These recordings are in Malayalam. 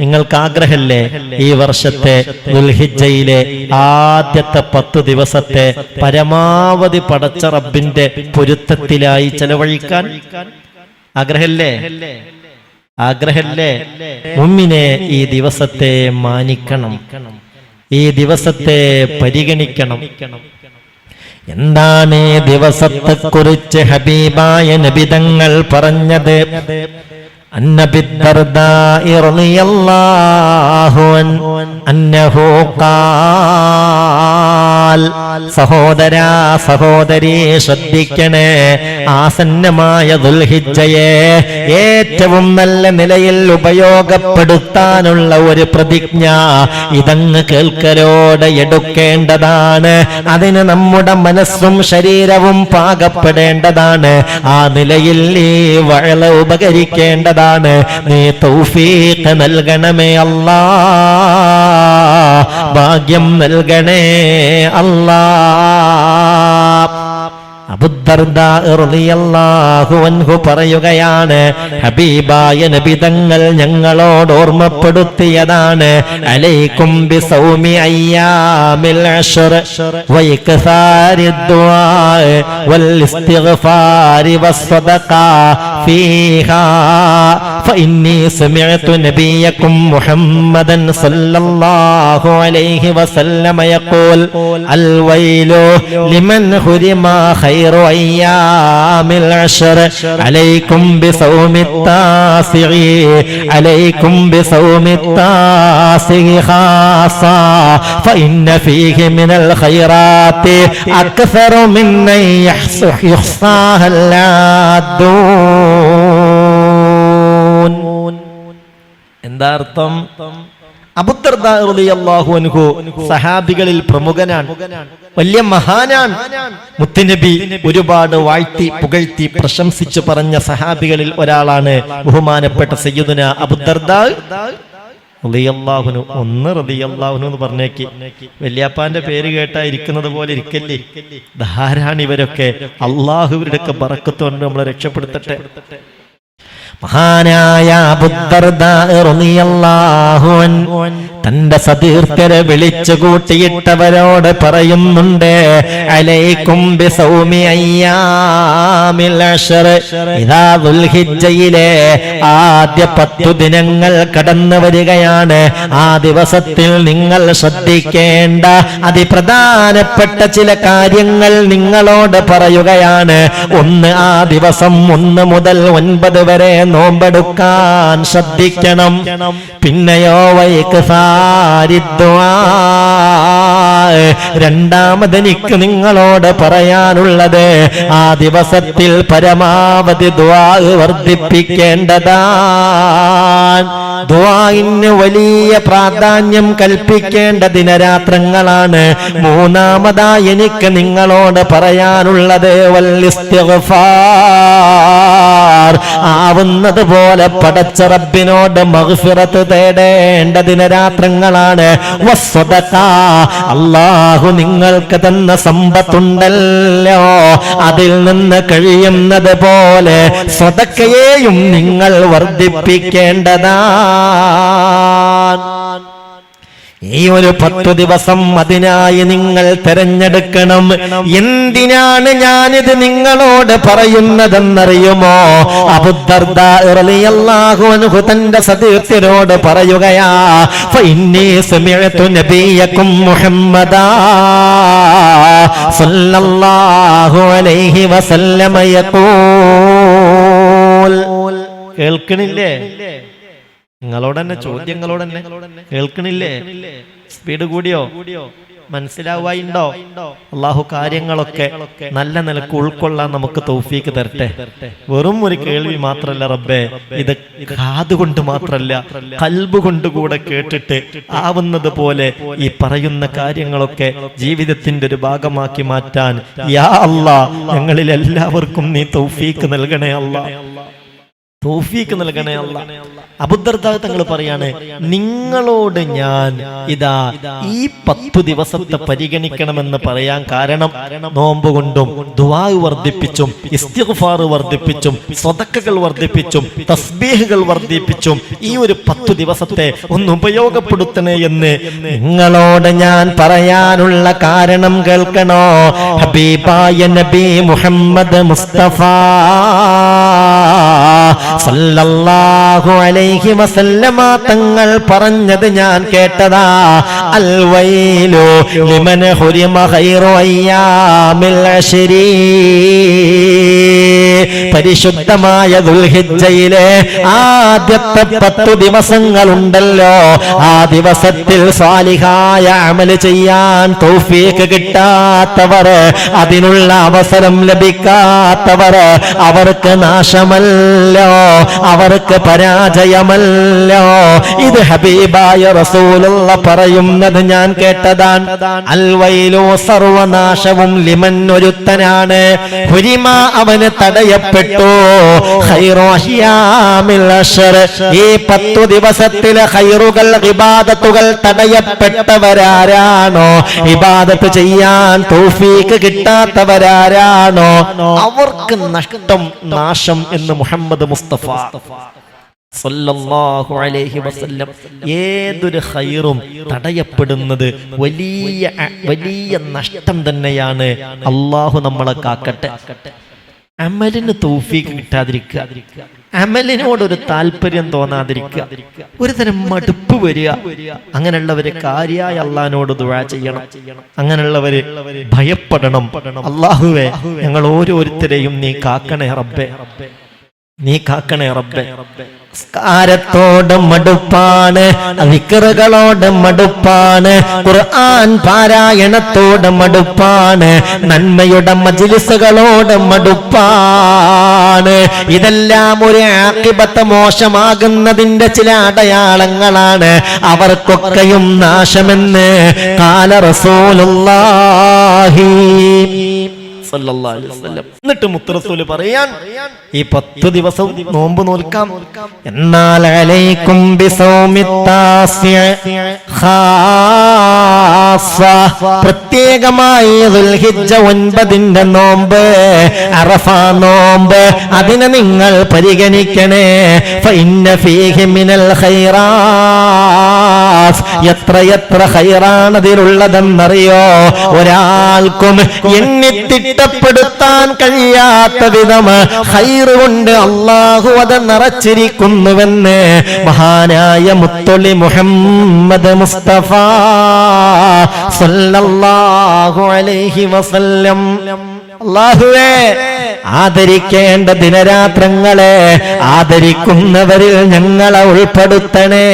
നിങ്ങൾക്ക് ആഗ്രഹമല്ലേ ഈ വർഷത്തെ ദുൽഹിജയിലെ ആദ്യത്തെ പത്ത് ദിവസത്തെ പരമാവധി പടച്ച റബ്ബിന്റെ പൊരുത്തത്തിലായി ചെലവഴിക്കാൻ? ആഗ്രഹല്ലേ? ആഗ്രഹല്ലേ? മുമ്മിനെ ഈ ദിവസത്തെ മാനിക്കണം. ഈ ദിവസത്തെ പരിഗണിക്കണം. എന്താണ് ദിവസത്തെ കുറിച്ച് ഹബീബായ നബിതങ്ങൾ പറഞ്ഞത്? النبي الدرداء رضي الله عنه أنه قال സഹോദരാ സഹോദരി ശ്രദ്ധിക്കണേ. ആസന്നമായ ദുൽഹിജയെ ഏറ്റവും നല്ല നിലയിൽ ഉപയോഗപ്പെടുത്താനുള്ള ഒരു പ്രതിജ്ഞ ഇതങ്ങ് കേൾക്കലോടെ എടുക്കേണ്ടതാണ്. അതിന് നമ്മുടെ മനസ്സും ശരീരവും പാകപ്പെടേണ്ടതാണ്. ആ നിലയിൽ നീ വഴല ഉപകരിക്കേണ്ടതാണ്. നീ തൗഫീഖ് നൽകണമേ അല്ലാ ഭാഗ്യം നൽകണേ അല്ലാ. അബുദ്ദർദാഹു പറയുകയാണ് ഹബീബായ നബി തങ്ങൾ ഞങ്ങളോട് ഓർമ്മപ്പെടുത്തിയതാണ് അലൈക്കും ബി സൗമി ദുആ വൽ ഇസ്തിഗ്ഫാരി ഫീഹാ. فإني سمعت نبيكم محمدا صلى الله عليه وسلم يقول الويل لمن حرم خير أيام العشر عليكم بصوم التاسع عليكم بصوم التاسع خاصة فإن فيه من الخيرات أكثر من أن يحص- يحصاها العادون എന്താ അർത്ഥം അബുദ്ധർദാഹു സഹാബികളിൽ പ്രമുഖനാണ്. വലിയ മഹാനാണ്. മുത്തുനബി ഒരുപാട് വാഴ്ത്തി പുകഴ്ത്തി പ്രശംസിച്ചു പറഞ്ഞ സഹാബികളിൽ ഒരാളാണ് ബഹുമാനപ്പെട്ട സയ്യിദുന റളിയല്ലാഹുനു ഒന്ന് റതിയല്ലാഹുനു എന്ന് പറഞ്ഞേക്ക്. വല്യാപ്പാന്റെ പേര് കേട്ടാ ഇരിക്കുന്നത് പോലെ ഇരിക്കല്ലേ? ധാരാണ് ഇവരൊക്കെ. അള്ളാഹുവിരുടെയൊക്കെ ബറക്കത്തുകൊണ്ട് നമ്മളെ രക്ഷപ്പെടുത്തട്ടെ. മഹാനായ ബുദ്ധർദാഹുൻ തന്റെ സതീർത്ഥരെ വിളിച്ചു കൂട്ടിയിട്ടവരോട് പറയുന്നുണ്ട് അലൈക്കും ആദ്യ പത്തു ദിനങ്ങൾ കടന്നു വരികയാണ്. ആ ദിവസത്തിൽ നിങ്ങൾ ശ്രദ്ധിക്കേണ്ട അതിപ്രധാനപ്പെട്ട ചില കാര്യങ്ങൾ നിങ്ങളോട് പറയുകയാണ്. ഒന്ന് ആ ദിവസം ഒന്ന് മുതൽ ഒൻപത് വരെ നോമ്പെടുക്കാൻ ശ്രദ്ധിക്കണം. പിന്നെയോ വൈക്ക് രണ്ടാമത് എനിക്ക് നിങ്ങളോട് പറയാനുള്ളത് ആ ദിവസത്തിൽ പരമാവധി ദ്വാ വർദ്ധിപ്പിക്കേണ്ടതാണ്. ദ്വായിന് വലിയ പ്രാധാന്യം കൽപ്പിക്കേണ്ട ദിനരാത്രങ്ങളാണ്. മൂന്നാമതായി എനിക്ക് നിങ്ങളോട് പറയാനുള്ളത് ആവുന്നത് പോലെ പടച്ച റബ്ബിനോട് മഗ്ഫിറത്ത് തേടേണ്ട ദിനരാത്രങ്ങളാണ് അള്ളാഹു നിങ്ങൾക്ക് തന്ന സമ്പത്തുണ്ടല്ലോ. അതിൽ നിന്ന് കഴിയുന്നത് പോലെ സ്വതക്കയെയും നിങ്ങൾ വർദ്ധിപ്പിക്കേണ്ടതാണ്. ഈ ഒരു പത്തു ദിവസം അതിനായി നിങ്ങൾ തെരഞ്ഞെടുക്കണം. എന്തിനാണ് ഞാനിത് നിങ്ങളോട് പറയുന്നതെന്നറിയുമോ? അബുദ്ധർദാഹു തന്റെ സതീർത്ഥരോട് പറയുകയാ നബിയക്കും മുഹമ്മദാ സല്ലല്ലാഹു അലൈഹി വസല്ലമ യഖൂൽ കേൾക്കണില്ലേ? നിങ്ങളോട് തന്നെ ചോദ്യങ്ങളോട് തന്നെ കേൾക്കണില്ലേ? സ്പീഡ് കൂടിയോ? മനസ്സിലാവായിണ്ടോ? അള്ളാഹു കാര്യങ്ങളൊക്കെ നല്ല നിലയ്ക്ക് ഉൾക്കൊള്ളാൻ നമുക്ക് തൗഫീക്ക് തരട്ടെ. വെറും ഒരു കേൾവി മാത്രല്ല റബ്ബേ ഇത് കാതുകൊണ്ട് മാത്രല്ല കൽബ് കൊണ്ട് കൂടെ കേട്ടിട്ട് ആവുന്നത് പോലെ ഈ പറയുന്ന കാര്യങ്ങളൊക്കെ ജീവിതത്തിന്റെ ഒരു ഭാഗമാക്കി മാറ്റാൻ. യാ അല്ലാ ഞങ്ങളിൽ എല്ലാവർക്കും നീ തൗഫീക്ക് നൽകണേ അല്ലാ തോഫീക്ക് നൽകണേ അല്ല അബുദ്ധർദാ തങ്ങൾ പറയാണ് നിങ്ങളോട് ഞാൻ ഇതാ ഈ പത്തു ദിവസത്തെ പരിഗണിക്കണമെന്ന് പറയാൻ കാരണം നോമ്പ് കൊണ്ടും ദുവാ വർദ്ധിപ്പിച്ചും ഇസ്തിഫാർ വർദ്ധിപ്പിച്ചും സ്വതക്കകൾ വർദ്ധിപ്പിച്ചും തസ്ബീഹുകൾ വർദ്ധിപ്പിച്ചും ഈ ഒരു പത്തു ദിവസത്തെ ഒന്ന് ഉപയോഗപ്പെടുത്തണേ എന്ന് നിങ്ങളോട് ഞാൻ പറയാനുള്ള കാരണം കേൾക്കണോ? ഹബീബായ നബി മുഹമ്മദ് മുസ്തഫ. സല്ലല്ലാഹു അലൈഹി വസല്ലമ തങ്ങൾ പറഞ്ഞത് ഞാൻ കേട്ടതാ. അൽ വൈലു ലിമൻ ഹുരിമ ഖൈറു അയ്യാമിൽ അശ്രീ. പരിശുദ്ധമായ ദുൽഹിജയിലെ ആദ്യത്തെ പത്തു ദിവസങ്ങളുണ്ടല്ലോ. ആ ദിവസത്തിൽ സ്വാലിഹായ അമൽ ചെയ്യാൻ തൗഫീക്ക് കിട്ടാത്തവർ അതിനുള്ള അവസരം ലഭിക്കാത്തവർ അവർക്ക് നാശമല്ലോ അവർക്ക് പരാജയമല്ലോ. ഇത് ഹബീബായ റസൂലുള്ള പറയുന്നത് ഞാൻ കേട്ടതാണ്. അൽവയിലോ സർവനാശവും ലിമൻ ഒരുത്തനാണ്. ഹുരിമ അവന് തടയപ്പെട്ടു അശ്ർ. ഈ പത്തു ദിവസത്തിലെ ഹൈറുകൾ വിവാദത്തുകൾ തടയപ്പെട്ടവരാരാണോ? വിവാദത്ത് ചെയ്യാൻ തോഫീക്ക് കിട്ടാത്തവരാരാണോ? അവർക്ക് നഷ്ടം നാശം എന്ന് മുഹമ്മദ് മുസ്തഫ. ഏതൊരു ഹൈറും തടയപ്പെടുന്നത് വലിയ വലിയ നഷ്ടം തന്നെയാണ്. അള്ളാഹു നമ്മളെ കാക്കട്ടെ. അമലിന് തൗഫീക്ക് കിട്ടാതിരിക്കുക. അമലിനോട് ഒരു താല്പര്യം തോന്നാതിരിക്കുക. ഒരു തരം മടുപ്പ് വരിക. അങ്ങനെയുള്ളവരെ കാര്യായ അള്ളഹാനോട് ദുഴ ചെയ്യണം. അങ്ങനെയുള്ളവര് ഭയപ്പെടണം. അള്ളാഹുവെ ഞങ്ങൾ ഓരോരുത്തരെയും നീ കാക്കണേ റബ്ബെ. നീ കാക്കണേ റബ്ബെ. സ്കാരത്തോട് മടുപ്പാണ് വിക്കറുകളോട് മടുപ്പാണ് ഖുർആൻ പാരായണത്തോട് മടുപ്പാണ് നന്മയുടെ മജിലിസുകളോട് മടുപ്പാണ്. ഇതെല്ലാം ഒരു ആക്കിബത്ത് മോശമാകുന്നതിന്റെ ചില അടയാളങ്ങളാണ്. അവർക്കൊക്കെയും നാശമെന്ന് കാല റസൂലുള്ളാഹി. എന്നിട്ട് മുത്തറസൂൽ പറയാൻ ഈ പത്ത് ദിവസം നോമ്പ് നോൽക്കാം. എന്നാൽ. പ്രത്യേകമായി ഒൻപതിന്റെ നോമ്പ് അറഫ നോമ്പ്. അതിനെ നിങ്ങൾ പരിഗണിക്കണേ. എത്ര എത്ര അതിലുള്ളതെന്നറിയോ ഒരാൾക്കും എണ്ണി തിട്ടപ്പെടുത്താൻ കഴിയാത്ത വിധം ഹൈറ് കൊണ്ട് അള്ളാഹു അത് നിറച്ചിരിക്കുന്നുവെന്ന് മഹാനായ മുത്തൊളി മുഹമ്മദ് മുസ്തഫ സല്ലല്ലാഹു അലൈഹി വസല്ലം. അള്ളാഹുവേ ആദരിക്കേണ്ട ദിനരാത്രങ്ങളെ ആദരിക്കുന്നവരിൽ ഞങ്ങളെ ഉൾപ്പെടുത്തണേ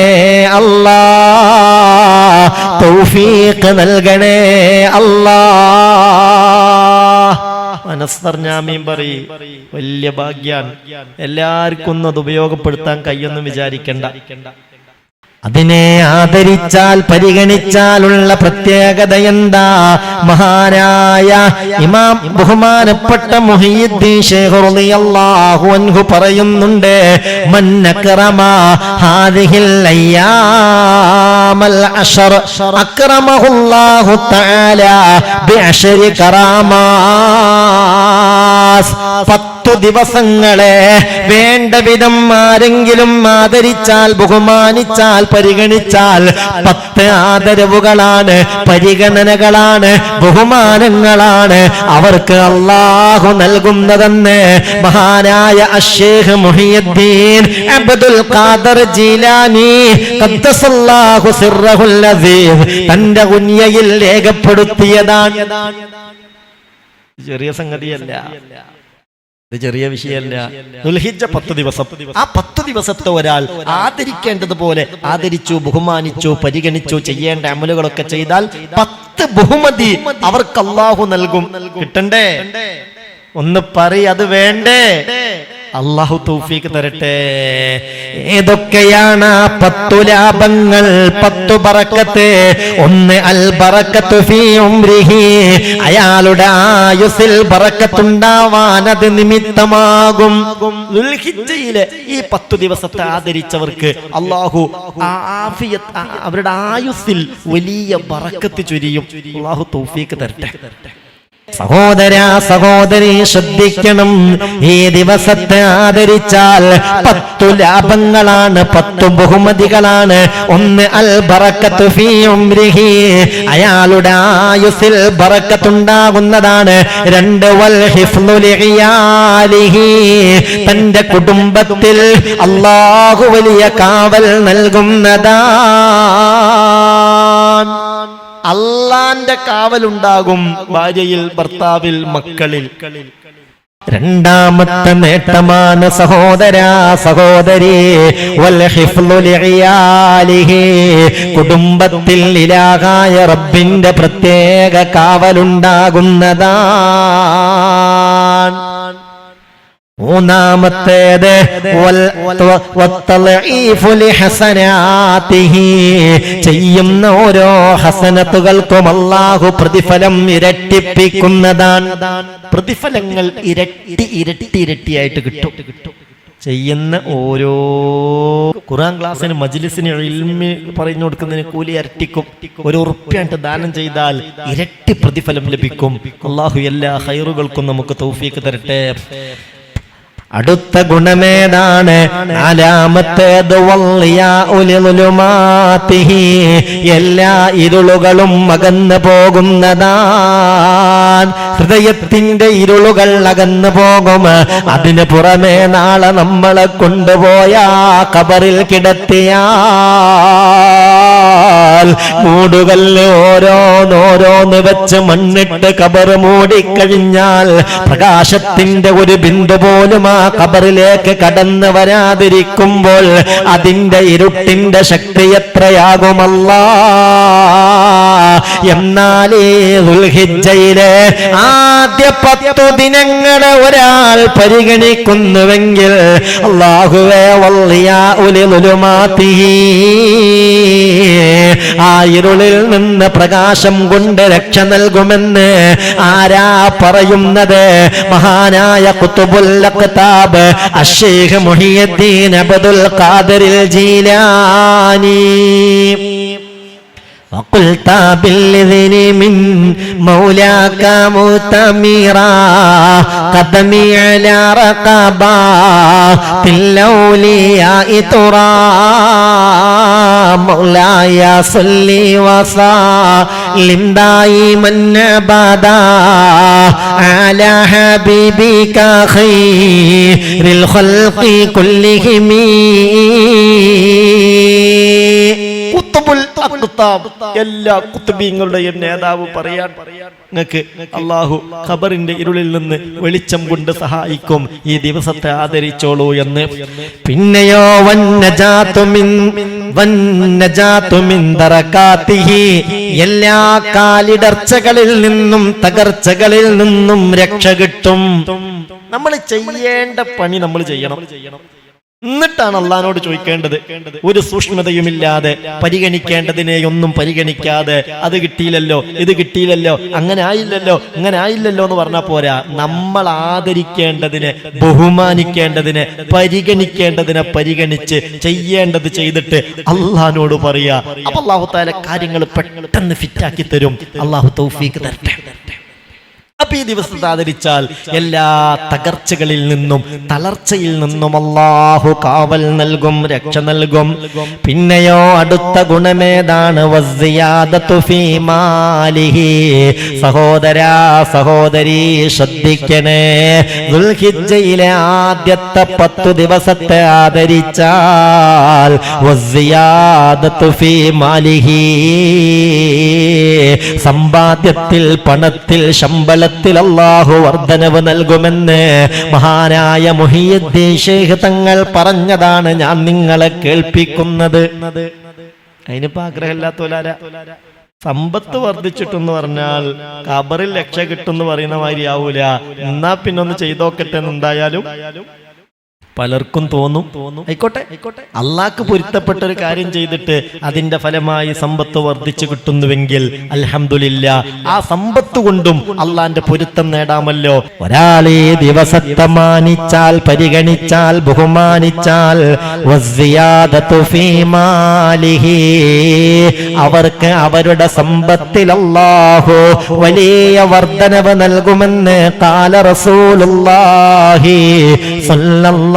അല്ലാ. തൗഫീഖ് നൽകണേ അല്ലാ. മനസ്സറിഞ്ഞാമീൻ പറയും വലിയ ഭാഗ്യാൻ. എല്ലാവർക്കും അത് ഉപയോഗപ്പെടുത്താൻ കയ്യൊന്നും വിചാരിക്കണ്ട. അതിനെ ആദരിച്ചാൽ പരിഗണിച്ചാലുള്ള പ്രത്യേകത എന്താ? മഹാനായ ഇമാം ബഹുമാനപ്പെട്ട മുഹീദ്ദീൻ അൻഹു പറയുന്നുണ്ട് മൻ ഹാദിഹിൽ അശർ തആല പത്തു ദിവസങ്ങളെ വേണ്ട വിധം ആരെങ്കിലും ആദരിച്ചാൽ ബഹുമാനിച്ചാൽ പരിഗണിച്ചാൽ പത്ത് ആദരവുകളാണ് പരിഗണനകളാണ് ബഹുമാനങ്ങളാണ് അവർക്ക് അള്ളാഹു നൽകുന്നതെന്ന് മഹാനായ അഷേഖ് മുഹിയുദ്ദീൻ അബ്ദുൽ ഖാദർ ജീലാനി ഖദ്ദസല്ലാഹു സിർറഹുൽ അസീസ് തന്റെ കുഞ്ഞയിൽ രേഖപ്പെടുത്തിയതാണ്. ചെറിയ സംഗതിയല്ല. ഇത് ചെറിയ വിഷയമല്ല ദുൽഹിജ പത്ത് ദിവസം. ആ പത്ത് ദിവസത്തെ ഒരാൾ ആദരിക്കേണ്ടതുപോലെ ആദരിച്ചു ബഹുമാനിച്ചു പരിഗണിച്ചു ചെയ്യേണ്ട അമലുകളൊക്കെ ചെയ്താൽ പത്ത് ബഹുമതി അവർക്ക് അള്ളാഹു നൽകും. കിട്ടണ്ടേ? ഒന്ന് പറ അത് വേണ്ടേ? അള്ളാഹു തൗഫീക്ക് തരട്ടെ. ഏതൊക്കെയാണ് പത്തു ലാഭങ്ങൾ പത്തു പറക്കത്ത് ഒന്ന് അൽ ബറക്കത്തു ഫീ ഉംരിഹി. അയാളുടെ ആയുസിൽ ബറക്കത്തുണ്ടാവാൻ അത് നിമിത്തമാകും. ഈ പത്തു ദിവസത്തെ ആദരിച്ചവർക്ക് അള്ളാഹു ആഫിയത്ത് അവരുടെ ആയുസിൽ വലിയ ബറക്കത്ത് ചൊരിയും. അള്ളാഹു തൗഫീക്ക് തരട്ടെ. സഹോദര സഹോദരി ശ്രദ്ധിക്കണം. ഈ ദിവസത്തെ ആദരിച്ചാൽ പത്തു ലാഭങ്ങളാണ് പത്തു ബഹുമതികളാണ്. ഒന്ന് അൽ ബറക്കത്തു അയാളുടെ ആയുസിൽ ബറക്കത്തുണ്ടാകുന്നതാണ്. രണ്ട് വൽ തന്റെ കുടുംബത്തിൽ അള്ളാഹു വലിയ കാവൽ നൽകുന്നതാണ് അള്ളാന്റെ കാവലുണ്ടാകും ഭാര്യയിൽ ഭർത്താവിൽ മക്കളിൽ. രണ്ടാമത്തെ നേട്ടമാണ് സഹോദര സഹോദരി. കുടുംബത്തിൽ ഇലാഹായ റബ്ബിന്റെ പ്രത്യേക കാവലുണ്ടാകുന്നതാണ്. മൂന്നാമത്തേത്. ചെയ്യുന്ന ഓരോ ഹസനത്തുകൾക്കും അള്ളാഹു പ്രതിഫലം ഇരട്ടിപ്പിക്കുന്നതാണ്. പ്രതിഫലങ്ങൾ ഇരട്ടി ഇരട്ടി ഇരട്ടിയായിട്ട് കിട്ടും. ചെയ്യുന്ന ഓരോ ഖുറാൻ ക്ലാസ്സിന് മജ്ലിസിന് ഇൽമി പറഞ്ഞു കൊടുക്കുന്നതിന് കൂലി ഇരട്ടിക്കും. ഒരു ഉറുപ്പ്യായിട്ട് ദാനം ചെയ്താൽ ഇരട്ടി പ്രതിഫലം ലഭിക്കും. അള്ളാഹു എല്ലാ ഹൈറുകൾക്കും നമുക്ക് തൗഫീക്ക് തരട്ടെ. അടുത്ത ഗുണമേതാണ്? നാലാമത്തേത്. എല്ലാ ഇരുളുകളും അകന്നു പോകുന്നതാണ് ഹൃദയത്തിന്റെ ഇരുളുകൾ അകന്നു പോകും. അതിന് പുറമേ നാളെ നമ്മളെ കൊണ്ടുപോയ കബറിൽ മൂടുകല്ല് ഓരോന്നോരോന്ന് വെച്ച് മണ്ണിട്ട് കബർ മൂടിക്കഴിഞ്ഞാൽ പ്രകാശത്തിന്റെ ഒരു ബിന്ദു പോലും ആ കബറിലേക്ക് കടന്നു വരാതിരിക്കുമ്പോൾ അതിന്റെ ഇരുട്ടിന്റെ ശക്തി എത്രയാകുമല്ല? എന്നാലേ ആദ്യ പത്തു ദിനങ്ങളെ ഒരാൾ പരിഗണിക്കുന്നുവെങ്കിൽ അള്ളാഹുവേ വള്ളിയ ഉലിലുമാത്തി ആ ഇരുളിൽ നിന്ന് പ്രകാശം കൊണ്ട് രക്ഷ നൽകുമെന്ന് ആരാ പറയുന്നത്? മഹാനായ കുത്തുബുൽ അഖ്താബ് അഷേഖ് മുഹിയുദ്ദീൻ അബ്ദുൽ ഖാദറിൽ ജീലാനി. وقلت بالإذن من مولاك متميرا قدمي على رقبا في الأولياء ترى مولاي صلي وسلم دائما أبدا على حبيبك خير الخلق كلهم എല്ലാ കുത്തുബീങ്ങളുടെയും നേതാവ് പറയാൻ നിങ്ങൾക്ക് അള്ളാഹു ഖബറിന്റെ ഇരുളിൽ നിന്ന് വെളിച്ചം കൊണ്ട് സഹായിക്കും. ഈ ദിവസത്തെ ആദരിച്ചോളൂ എന്ന്. പിന്നെയോ എല്ലാ കാലിടർച്ചകളിൽ നിന്നും തകർച്ചകളിൽ നിന്നും രക്ഷ കിട്ടും. നമ്മൾ ചെയ്യേണ്ട പണി നമ്മൾ ചെയ്യണം. എന്നിട്ടാണ് അള്ളഹാനോട് ചോദിക്കേണ്ടത്. ഒരു സൂക്ഷ്മതയുമില്ലാതെ പരിഗണിക്കേണ്ടതിനെയൊന്നും പരിഗണിക്കാതെ അത് കിട്ടിയില്ലല്ലോ ഇത് കിട്ടിയില്ലല്ലോ അങ്ങനെ ആയില്ലല്ലോ അങ്ങനെ ആയില്ലല്ലോ എന്ന് പറഞ്ഞാൽ പോരാ. നമ്മൾ ആദരിക്കേണ്ടതിനെ ബഹുമാനിക്കേണ്ടതിനെ പരിഗണിക്കേണ്ടതിനെ പരിഗണിച്ച് ചെയ്യേണ്ടത് ചെയ്തിട്ട് അള്ളഹാനോട് പറയാ. അപ്പൊ അള്ളാഹു താല കാര്യങ്ങൾ പെട്ടെന്ന് ഫിറ്റാക്കി തരും. അള്ളാഹു തൗഫീക്ക് തരട്ടെ. അപ്പൊ ഈ ദിവസത്തെ ആദരിച്ചാൽ എല്ലാ തകർച്ചകളിൽ നിന്നും തളർച്ചയിൽ നിന്നും അള്ളാഹു കാവൽ നൽകും രക്ഷ നൽകും. പിന്നെയോ അടുത്ത ഗുണമേതാണ്? സഹോദരാ സഹോദരി ശ്രദ്ധിക്കണേ. ദുൽഹിജയിലെ ആദ്യത്തെ പത്തു ദിവസത്തെ ആദരിച്ചാൽ മാലിഹി. സമ്പാദ്യത്തിൽ പണത്തിൽ ശമ്പളത്തിൽ അള്ളാഹു വർദ്ധനവ് നൽകുമെന്ന് മഹാനായ മുഹിയദ്ദീൻ ശേഖ് തങ്ങൾ പറഞ്ഞതാണ് ഞാൻ നിങ്ങളെ കേൾപ്പിക്കുന്നത്. അതിനിപ്പോ ആഗ്രഹമില്ലാത്തോലാര? സമ്പത്ത് വർദ്ധിച്ചിട്ടെന്ന് പറഞ്ഞാൽ കബറിൽ രക്ഷ കിട്ടും എന്ന് പറയുന്ന മാതിരി ആവൂല. എന്നാ പിന്നൊന്ന് ചെയ്തോക്കട്ടെ എന്നുണ്ടായാലും പലർക്കും തോന്നും. തോന്നും. ആയിക്കോട്ടെ. ആയിക്കോട്ടെ. അള്ളാഹ്ക്ക് പൊരുത്തപ്പെട്ട ഒരു കാര്യം ചെയ്തിട്ട് അതിന്റെ ഫലമായി സമ്പത്ത് വർദ്ധിച്ചു കിട്ടുന്നുവെങ്കിൽ അലഹമില്ല ആ സമ്പത്ത് കൊണ്ടും അള്ളാന്റെ പൊരുത്തം നേടാമല്ലോ. ഒരാളെ ദിവസത്തെ മാനിച്ചാൽ പരിഗണിച്ചാൽ ബഹുമാനിച്ചാൽ. അവർക്ക് അവരുടെ സമ്പത്തിൽ അല്ലാഹു വലിയ വർധനവ് നൽകുമെന്ന് കാല റസൂലുള്ളാഹി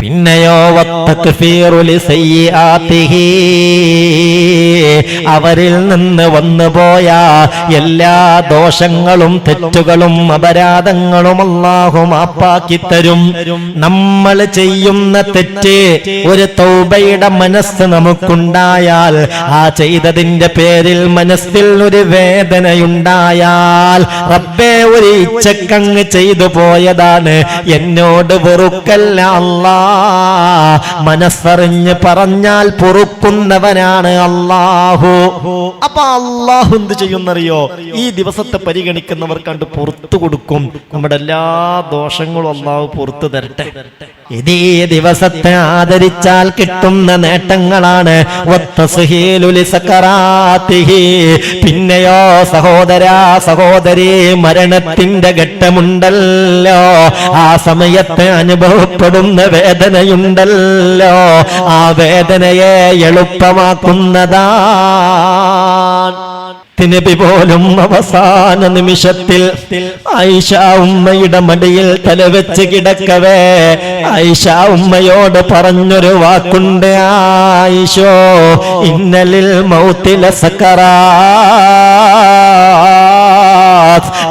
പിന്നെയോ. അവരിൽ നിന്ന് വന്നുപോയ എല്ലാ ദോഷങ്ങളും തെറ്റുകളും അപരാധങ്ങളും അല്ലാഹു മാപ്പാക്കി തരും. നമ്മൾ ചെയ്യുന്ന തെറ്റ് ഒരു തൗബയുടെ മനസ്സ് നമുക്കുണ്ടായാൽ ആ ചെയ്തതിന്റെ പേരിൽ മനസ്സിൽ ഒരു വേദനയുണ്ടായാൽ റബ്ബേ ഒരു ഇച്ചക്കങ്ങ് ചെയ്തു പോയതാണ്. എന്നോട് വെറുക്കല്ല അല്ലാ. മനസ്സറിഞ്ഞ് പറഞ്ഞാൽ പൊറുക്കുന്നവനാണ് അള്ളാഹു അപ്പൊ അള്ളാഹു എന്ത് ചെയ്യുന്നറിയോ? ഈ ദിവസത്തെ പരിഗണിക്കുന്നവർ കണ്ട് പുറത്തു കൊടുക്കും. നമ്മുടെ എല്ലാ ദോഷങ്ങളും അള്ളാഹു പുറത്തു തരട്ടെ. ഇത് ഈ ദിവസത്തെ ആദരിച്ചാൽ കിട്ടുന്ന നേട്ടങ്ങളാണ്. പിന്നെയോ സഹോദരാ സഹോദരി മരണത്തിന്റെ ഘട്ടമുണ്ടല്ലോ. ആ സമയത്ത് അനുഭവപ്പെടുന്ന വേദനയുണ്ടല്ലോ. ആ വേദനയെ എളുപ്പമാക്കുന്നതാ. തിനബി പോലും അവസാന നിമിഷത്തിൽ ഐഷ ഉമ്മയുടെ മടിയിൽ തലവെച്ച് കിടക്കവേ. ഐഷ ഉമ്മയോട് പറഞ്ഞൊരു വാക്കുണ്ട് ആയിഷോ ഇന്നലിൽ മൗത്തില സക്കറാ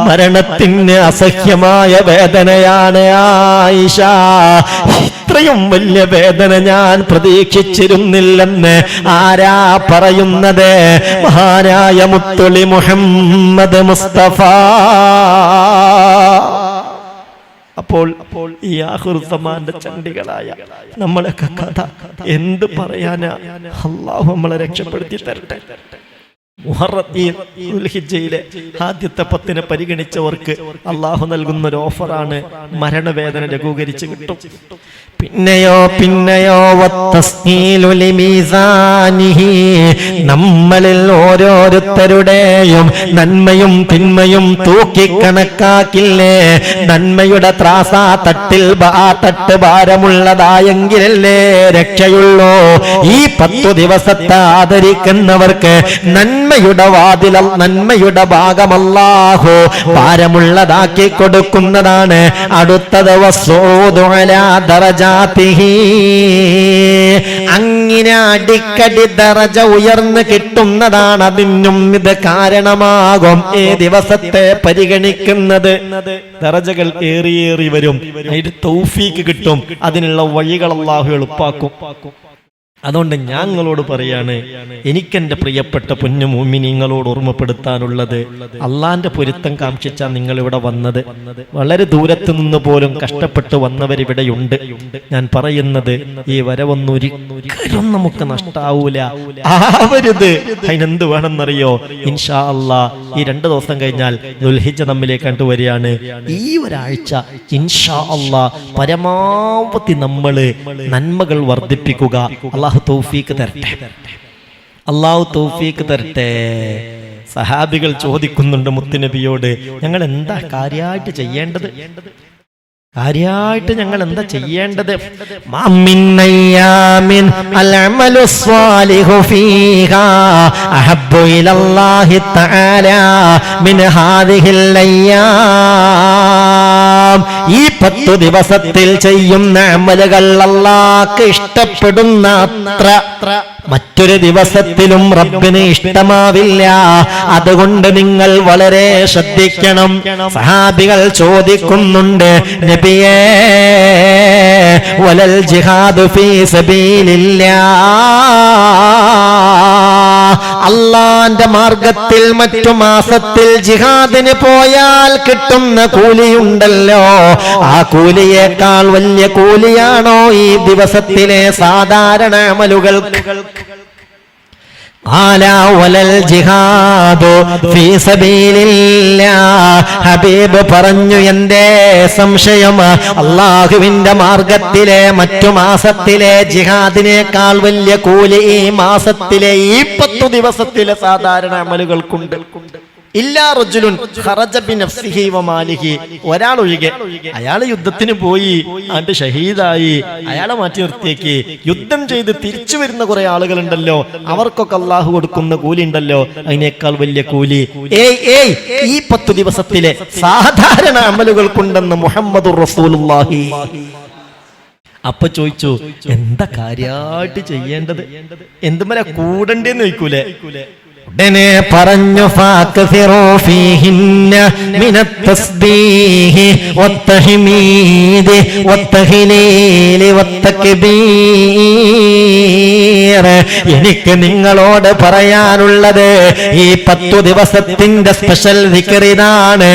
മരണത്തിന് അസഹ്യമായ വേദനയാണ് ആയിഷ. ഇത്രയും വലിയ വേദന ഞാൻ പ്രതീക്ഷിച്ചിരുന്നില്ലെന്ന് ആരാ പറയുന്നത്? മഹാനായ മുത്തുളി മുഹമ്മദ് മുസ്തഫ. അപ്പോൾ അപ്പോൾ ഈ ആഹുർസമാന്റെ ചണ്ടികളായ നമ്മളൊക്കെ കഥ എന്ത് പറയാനാ? അള്ളാഹു നമ്മളെ രക്ഷപ്പെടുത്തി തരട്ടെ. ആദ്യത്തെ പത്തിനെ പരിഗണിച്ചവർക്ക് അള്ളാഹു നൽകുന്ന ഒരു ഓഫറാണ് മരണവേദന ലഘൂകരിച്ച് കിട്ടും. പിന്നെയോ പിന്നെയോ. നമ്മളിൽ ഓരോരുത്തരുടെയും നന്മയും തിന്മയും തൂക്കി കണക്കാക്കില്ലേ നന്മയുടെ ത്രാസാ തട്ടിൽ തട്ട് ഭാരമുള്ളതായെങ്കിലല്ലേ രക്ഷയുള്ളൂ? ഈ പത്തു ദിവസത്തെ ആദരിക്കുന്നവർക്ക് നന്മയുടെ വാതിലൽ നന്മയുടെ ഭാഗമല്ലാഹു ഭാരമുള്ളതാക്കി കൊടുക്കുന്നതാണ്. ദറജാതിഹി. അങ്ങനെ അടിക്കടി ദറജ ഉയർന്നു കിട്ടുന്നതാണ് അതിനും ഇത് കാരണമാകും. ഈ ദിവസത്തെ പരിഗണിക്കുന്നത് ദറജകൾ ഏറിയേറി വരും. തൗഫീക്ക് കിട്ടും. അതിനുള്ള വഴികൾ അള്ളാഹു എളുപ്പാക്കും. അതുകൊണ്ട് ഞാൻ നിങ്ങളോട് പറയാണ് എനിക്കെന്റെ പ്രിയപ്പെട്ട പൊന്നു മൂമി നിങ്ങളോട് ഓർമ്മപ്പെടുത്താനുള്ളത്. അള്ളാന്റെ പൊരുത്തം കാക്ഷിച്ചാൽ നിങ്ങൾ ഇവിടെ വന്നത്. വളരെ ദൂരത്ത് നിന്ന് പോലും കഷ്ടപ്പെട്ട് വന്നവരിവിടെയുണ്ട് ഞാൻ പറയുന്നത് ഈ വരവൊന്നൊരിക്കലും നമുക്ക് നഷ്ടാവൂല. ആവരുത്. അതിനെന്ത് വേണമെന്നറിയോ? ഇൻഷാ അള്ളാ ഈ രണ്ട് ദിവസം കഴിഞ്ഞാൽ ദുൽഹിജ നമ്മിലേക്ക് കണ്ടുവരികയാണ് ഈ ഒരാഴ്ച ഇൻഷാ അള്ളാ പരമാവധി നമ്മൾ നന്മകൾ വർദ്ധിപ്പിക്കുക. അള്ളാഹു അള്ളാഹു തൗഫീക്ക് തരട്ടെ. അള്ളാഹു തൗഫീക്ക് തരട്ടെ. സഹാബികൾ ചോദിക്കുന്നുണ്ട് മുത്തുനബിയോട് ഞങ്ങൾ എന്താ കാര്യമായിട്ട് ചെയ്യേണ്ടത്? കാര്യമായിട്ട് ഞങ്ങൾ എന്താ ചെയ്യേണ്ടത് അഹബ്ബു തആല മിൻ ഹാദിഹിൽ അയ്യാം. ചെയ്യാം ഈ പത്തു ദിവസത്തിൽ ചെയ്യുന്ന അമലുകൾ അല്ലാക്ക് ഇഷ്ടപ്പെടുന്ന അത്ര മറ്റൊരു ദിവസത്തിലും റബ്ബിന് ഇഷ്ടമാവില്ല. അതുകൊണ്ട് നിങ്ങൾ വളരെ ശ്രദ്ധിക്കണം. സഹാബികൾ ചോദിക്കുന്നുണ്ട് നബിയേ വലൽ ജിഹാദ് ഫീ സബീലില്ലാ. അള്ളാന്റെ മാർഗത്തിൽ മറ്റു മാസത്തിൽ ജിഹാദിന് പോയാൽ കിട്ടുന്ന കൂലിയുണ്ടല്ലോ. ആ കൂലിയേക്കാൾ വലിയ കൂലിയാണോ ഈ ദിവസത്തിലെ സാധാരണ അമലുകൾക്ക് ആലാ വലൽ ജിഹാദു ഫീ സബീലില്ലാ. ഹബീബ് പറഞ്ഞു എന്റെ സംശയം അള്ളാഹുവിന്റെ മാർഗത്തിലെ മറ്റു മാസത്തിലെ ജിഹാദിനേക്കാൾ വലിയ കൂലി ഈ മാസത്തിലെ ഈ പത്തു ദിവസത്തിലെ സാധാരണ അമലുകൾക്കുണ്ട്. ഇല്ലാ റജുലുൻ ഒരാൾ ഒഴികെ അയാൾ യുദ്ധത്തിന് പോയി. ആണ്ട് ഷഹീദായി. അയാളെ മാറ്റി നിർത്തിയേക്ക്. യുദ്ധം ചെയ്ത് തിരിച്ചു വരുന്ന കുറെ ആളുകളുണ്ടല്ലോ. അവർക്കൊക്കെ അള്ളാഹു കൊടുക്കുന്ന കൂലി ഉണ്ടല്ലോ. അതിനേക്കാൾ വലിയ കൂലി. ഏയ് ഏയ് ഈ പത്തു ദിവസത്തിലെ സാധാരണ അമലുകൾ കൊണ്ടെന്ന് മുഹമ്മദ് റസൂലുള്ളാഹി. അപ്പൊ ചോദിച്ചു എന്താ കാര്യായിട്ട് ചെയ്യേണ്ടത്? എന്തുമല കൂടണ്ടേന്ന് ചോദിക്കൂലേ? ഉടനെ പറഞ്ഞു ഫാക്സിറൂ ഫീഹിന്ന മിനത്തസ്ബീഹി വത്തഹ്മീദി എനിക്ക് നിങ്ങളോട് പറയാനുള്ളത് ഈ പത്തു ദിവസത്തിന്റെ സ്പെഷ്യൽ ഇതാണ്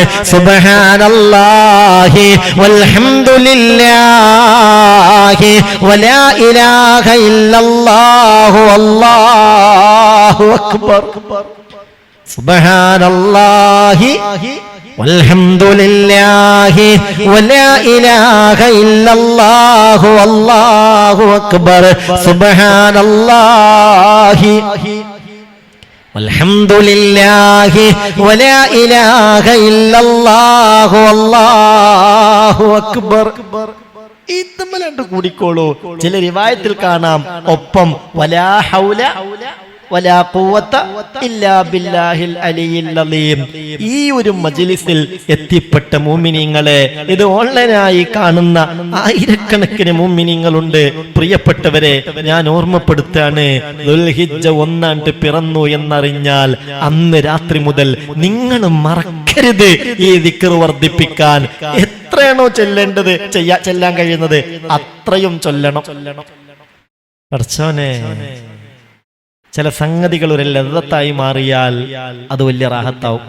വൽഹംദുലില്ലാഹി വലാ ഇലാഹ ഇല്ലല്ലാഹു അല്ലാഹു അക്ബർ. സുബ്ഹാനല്ലാഹി വൽഹംദുലില്ലാഹി വലാ ഇലാഹ ഇല്ലല്ലാഹു അല്ലാഹു അക്ബർ സുബ്ഹാനല്ലാഹി والحمد لله ولا إله إلا الله والله أكبر ഇതമ്മലുണ്ട് കൂടിക്കോളൂ ചില റിവായത്തിൽ കാണാം ഒപ്പം വലാ ഹൗല ഈ ഒരു മജ്ലിസിൽ എത്തിപ്പെട്ട മുഅ്മിനീങ്ങളെ ഇത് ഓൺലൈനായി കാണുന്ന ആയിരക്കണക്കിന് മുഅ്മിനീങ്ങളുണ്ട് പ്രിയപ്പെട്ടവരെ ഞാൻ ഓർമ്മപ്പെടുത്താണ് ദുൽഹിജ്ജ ഒന്നാണ്ട് പിറന്നു എന്നറിഞ്ഞാൽ അന്ന് രാത്രി മുതൽ നിങ്ങൾ മറക്കരുത് ഈ ദിക്കർ വർദ്ധിപ്പിക്കാൻ. എത്രയാണോ ചെല്ലേണ്ടത് ചെയ്യാ ചെല്ലാൻ കഴിയുന്നത് അത്രയും ചൊല്ലണം. പഠിച്ചോനെ ചില സംഗതികൾ ഒരു ലതത്തായി മാറിയാൽ അത് വലിയ റാഹത്താവും.